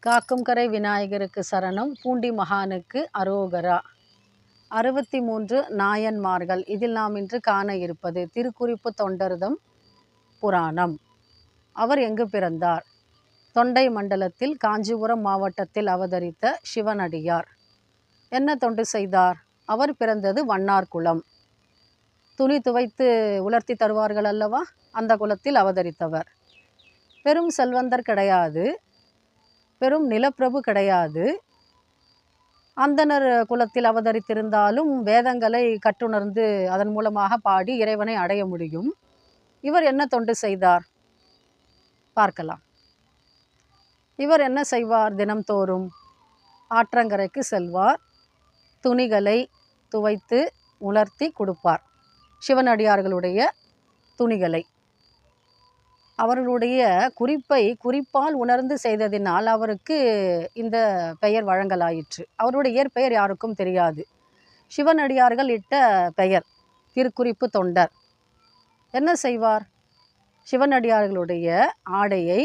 காக்கும் கரை விநாயகருக்கு சரணம் பூண்டி மகானுக்கு அரோகரா. அறுபத்தி மூன்று நாயன்மார்கள். இதில் நாம் இன்று காண இருப்பது திருக்குறிப்பு தொண்டர்தம் புராணம். அவர் எங்கு பிறந்தார்? தொண்டை மண்டலத்தில் காஞ்சிபுரம் மாவட்டத்தில் அவதரித்த சிவனடியார். என்ன தொண்டு செய்தார்? அவர் பிறந்தது வண்ணார்குளம் துணி துவைத்து உலர்த்தி தருவார்கள் அல்லவா? அந்த குலத்தில் அவதரித்தவர். பெரும் செல்வந்தர் கிடையாது. பெரும் நிலப்பிரபு கிடையாது. அந்தனர் குலத்தில் அவதரித்திருந்தாலும் வேதங்களை கட்டுணர்ந்து அதன் மூலமாக பாடி இறைவனை அடைய முடியும். இவர் என்ன தொண்டு செய்தார்? பார்க்கலாம். இவர் என்ன செய்வார் தினம்தோறும்? ஆற்றங்கரைக்கு செல்வார் துணிகளை துவைத்து உலர்த்தி கொடுப்பார். சிவனடியார்களுடைய துணிகளை. அவர்களுடைய குறிப்பை குறிப்பால் உணர்ந்து செய்ததினால் அவருக்கு இந்த பெயர் வழங்கலாயிற்று. அவருடைய இயற்பெயர் யாருக்கும் தெரியாது. சிவனடியார்கள் இட்ட பெயர் திருக்குறிப்பு தொண்டர். என்ன செய்வார்? சிவனடியார்களுடைய ஆடையை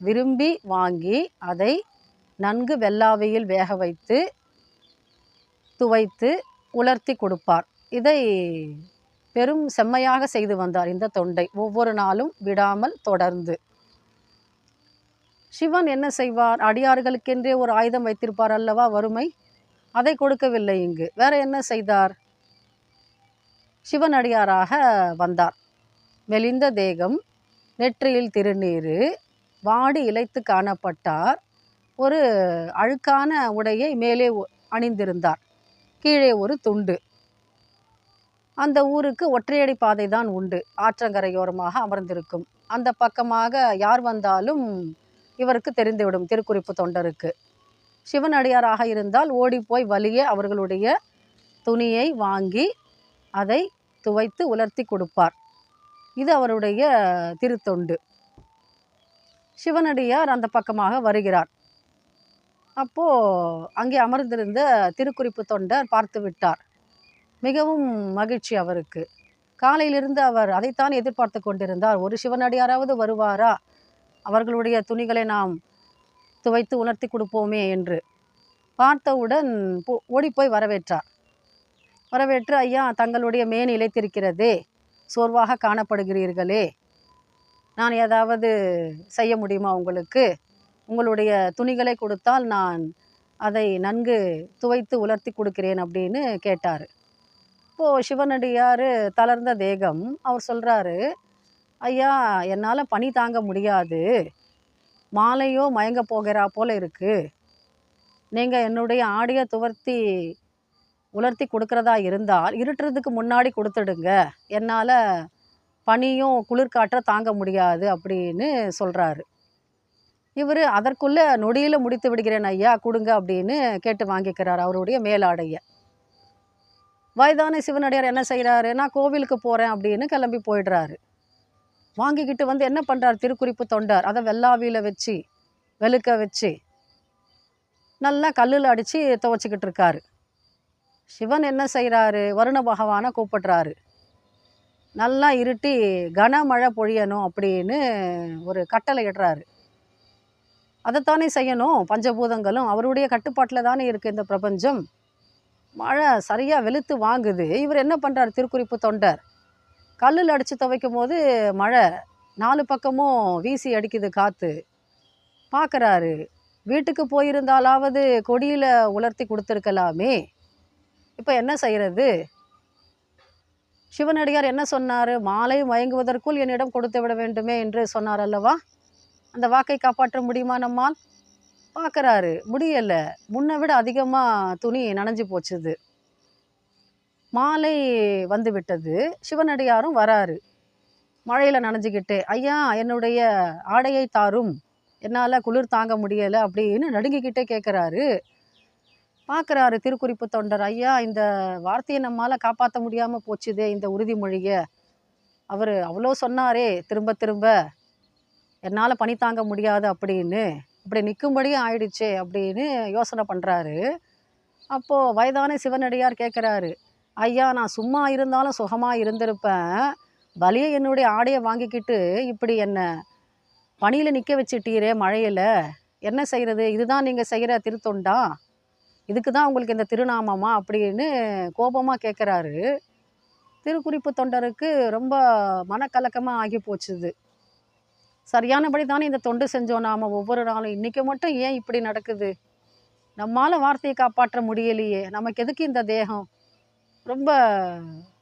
விரும்பி வாங்கி அதை நன்கு வெள்ளாவையில் வேக வைத்து துவைத்து உலர்த்தி கொடுப்பார். இதை பெரும் செம்மையாக செய்து வந்தார் இந்த தொண்டை. ஒவ்வொரு நாளும் விடாமல் தொடர்ந்து. சிவன் என்ன செய்வார்? அடியார்களுக்கென்றே ஒரு ஆயுதம் வைத்திருப்பார் அல்லவா? வறுமை? அதை கொடுக்கவில்லை இங்கு. வேற என்ன செய்தார்? சிவன் அடியாராக வந்தார். மெலிந்த தேகம் நெற்றியில் திருநீர் வாடி இழைத்து காணப்பட்டார். ஒரு அழுக்கான உடையை மேலே அணிந்திருந்தார். கீழே ஒரு துண்டு. அந்த ஊருக்கு ஒற்றையடி பாதை தான் உண்டு. ஆற்றங்கரையோரமாக அமர்ந்திருக்கும். அந்த பக்கமாக யார் வந்தாலும் இவருக்கு தெரிந்துவிடும் திருக்குறிப்பு தொண்டருக்கு. சிவனடியாராக இருந்தால் ஓடிப்போய் வலியே அவர்களுடைய துணியை வாங்கி அதை துவைத்து உலர்த்தி கொடுப்பார். இது அவருடைய திருத்தொண்டு. சிவனடியார் அந்த பக்கமாக வருகிறார். அப்போது அங்கே அமர்ந்திருந்த திருக்குறிப்பு தொண்டர் பார்த்து விட்டார் மிகவும் மகிழ்ச்சி அவருக்கு. காலையிலிருந்து அவர் அதைத்தான் எதிர்பார்த்து கொண்டிருந்தார். ஒரு சிவனடியாராவது வருவாரா? அவர்களுடைய துணிகளை நாம் துவைத்து உணர்த்தி கொடுப்போமே என்று பார்த்தவுடன் போ- ஓடிப்போய் வரவேற்றார். வரவேற்று ஐயா தங்களுடைய மேன் இழைத்திருக்கிறதே. சோர்வாக காணப்படுகிறீர்களே. நான் ஏதாவது செய்ய முடியுமா உங்களுக்கு? உங்களுடைய துணிகளை கொடுத்தால் நான் அதை நன்கு துவைத்து உலர்த்தி கொடுக்கிறேன் அப்படின்னு கேட்டார். அப்போது சிவனடியார் தளர்ந்த தேகம். அவர் சொல்கிறாரு ஐயா என்னால் பனி தாங்க முடியாது. மாலையோ மயங்க போகிறா போல இருக்குது நீங்கள் என்னுடைய ஆடியை துவர்த்தி உலர்த்தி கொடுக்குறதா இருந்தால் இருட்டுறதுக்கு முன்னாடி கொடுத்துடுங்க. என்னால் பனியும் குளிர்காற்ற தாங்க முடியாது அப்படின்னு சொல்கிறாரு இவர் அதற்குள்ளே நொடியில் முடித்து விடுகிறேன் ஐயா கொடுங்க அப்படின்னு கேட்டு வாங்கிக்கிறார் அவருடைய மேலாடையை. வயதான சிவனடியார் என்ன செய்கிறாரு நான் கோவிலுக்கு போகிறேன் அப்படின்னு கிளம்பி போயிடுறாரு. வாங்கிக்கிட்டு வந்து என்ன பண்ணுறார் திருக்குறிப்பு தொண்டர். அதை வெள்ளாவியில் வச்சு வெளுக்க வச்சு நல்லா கல்லில் அடித்து துவச்சிக்கிட்டு இருக்காரு. சிவன் என்ன செய்கிறாரு வருண பகவானை கூப்பிடுறாரு. நல்லா இருட்டி கனமழை பொழியணும் அப்படின்னு ஒரு கட்டளை இடுறாரு. அதைத்தானே செய்யணும்? பஞ்சபூதங்களும் அவருடைய கட்டுப்பாட்டில் தானே இருக்குது இந்த பிரபஞ்சம். மழை சரியாக வெளுத்து வாங்குது. இவர் என்ன பண்ணுறாரு திருக்குறிப்பு தொண்டர். கல்லில் அடித்து துவைக்கும் போது மழை நாலு பக்கமும் வீசி அடிக்குது காற்று பார்க்குறாரு வீட்டுக்கு போயிருந்தாலாவது கொடியில் உலர்த்தி கொடுத்துருக்கலாமே. இப்போ என்ன செய்கிறது சிவனடியார் என்ன சொன்னார்? மாலை மயங்குவதற்குள் என்னிடம் கொடுத்து விட வேண்டுமே என்று சொன்னார் அல்லவா? அந்த வாக்கை காப்பாற்ற முடியுமா நம்மால்? பார்க்குறாரு முடியலை. முன்னை விட அதிகமாக துணி நனைஞ்சு போச்சுது. மாலை வந்து விட்டது. சிவனடியாரும் வராரு. மழையில் நனைஞ்சிக்கிட்டு ஐயா என்னுடைய ஆடையை தாரும். என்னால் குளிர் தாங்க முடியலை அப்படின்னு நடுங்கிக்கிட்டே கேட்குறாரு பார்க்குறாரு திருக்குறிப்பு தொண்டர் ஐயா இந்த வார்த்தையை நம்மால் காப்பாற்ற முடியாமல் போச்சுதே இந்த உறுதிமொழியை. அவர் அவ்வளோ சொன்னாரே திரும்ப திரும்ப. என்னால் பனி தாங்க முடியாது அப்படின்னு இப்படி நிற்கும்படியும் ஆயிடுச்சே அப்படின்னு யோசனை பண்ணுறாரு அப்போது வயதான சிவனடியார் கேட்குறாரு ஐயா நான் சும்மா இருந்தாலும் சுகமாக இருந்திருப்பேன். வலிய என்னுடைய ஆடையை வாங்கிக்கிட்டு இப்படி என்னை பனியில் நிற்க வச்சுட்டீரே மழையில்? என்ன செய்கிறது இதுதான் நீங்கள் செய்கிற திருத்தொண்டா? இதுக்கு தான் உங்களுக்கு இந்த திருநாமமா? அப்படின்னு கோபமாக கேட்குறாரு திருக்குறிப்பு தொண்டருக்கு ரொம்ப மனக்கலக்கமாக ஆகி போச்சுது. சரியானபடி தானே இந்த தொண்டு செஞ்சோம். நாம் ஒவ்வொரு நாளும் இன்றைக்கி மட்டும் ஏன் இப்படி நடக்குது? நம்மால் வார்த்தையை காப்பாற்ற முடியலையே. நமக்கு எதுக்கு இந்த தேகம்? ரொம்ப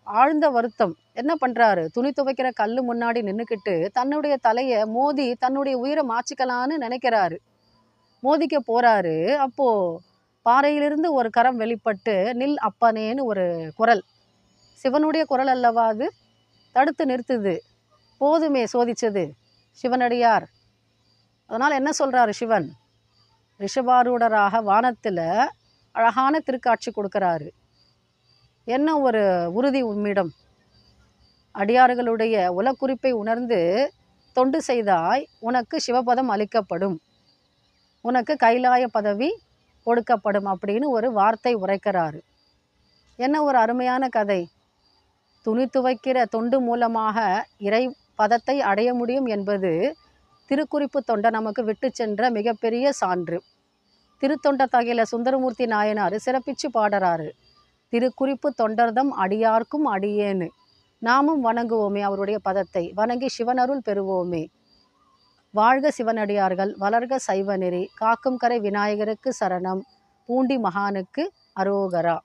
ஆழ்ந்த வருத்தம். என்ன பண்ணுறாரு துணி துவைக்கிற கல் முன்னாடி நின்றுக்கிட்டு தன்னுடைய தலையை மோதி தன்னுடைய உயிரை மாச்சிக்கலான்னு நினைக்கிறாரு. மோதிக்க போகிறாரு அப்போது பாறையிலிருந்து ஒரு கரம் வெளிப்பட்டு நில் அப்பனேன்னு ஒரு குரல். சிவனுடைய குரல் அல்லவா அது? தடுத்து நிறுத்துது. போதுமே சோதிச்சது. சிவனடியார். அதனால் என்ன சொல்கிறாரு சிவன்? ரிஷபாரூடராக வானத்தில் அழகான திருக்காட்சி கொடுக்குறாரு. என்ன ஒரு உறுதி உம்மிடம்? அடியார்களுடைய உலக்குறிப்பை உணர்ந்து தொண்டு செய்தாய் உனக்கு சிவபதம் அளிக்கப்படும். உனக்கு கைலாய பதவி கொடுக்கப்படும் அப்படின்னு ஒரு வார்த்தை உரைக்கிறாரு. என்ன ஒரு அருமையான கதை? துணி துவைக்கிற தொண்டு மூலமாக இறை பதத்தை அடைய முடியும் என்பது திருக்குறிப்பு தொண்டை நமக்கு விட்டு சென்ற மிகப்பெரிய சான்று. திருத்தொண்ட தகையில சுந்தரமூர்த்தி நாயனார் சிறப்பிச்சு பாடுறாரு. திருக்குறிப்பு தொண்டர்தம் அடியார்க்கும் அடியேன்னு நாமும் வணங்குவோமே அவருடைய பதத்தை. வணங்கி சிவனருள் பெறுவோமே. வாழ்க சிவனடியார்கள் வளர்க சைவநெறி காக்கும் கரை விநாயகருக்கு சரணம் பூண்டி மகானுக்கு அரோகரா.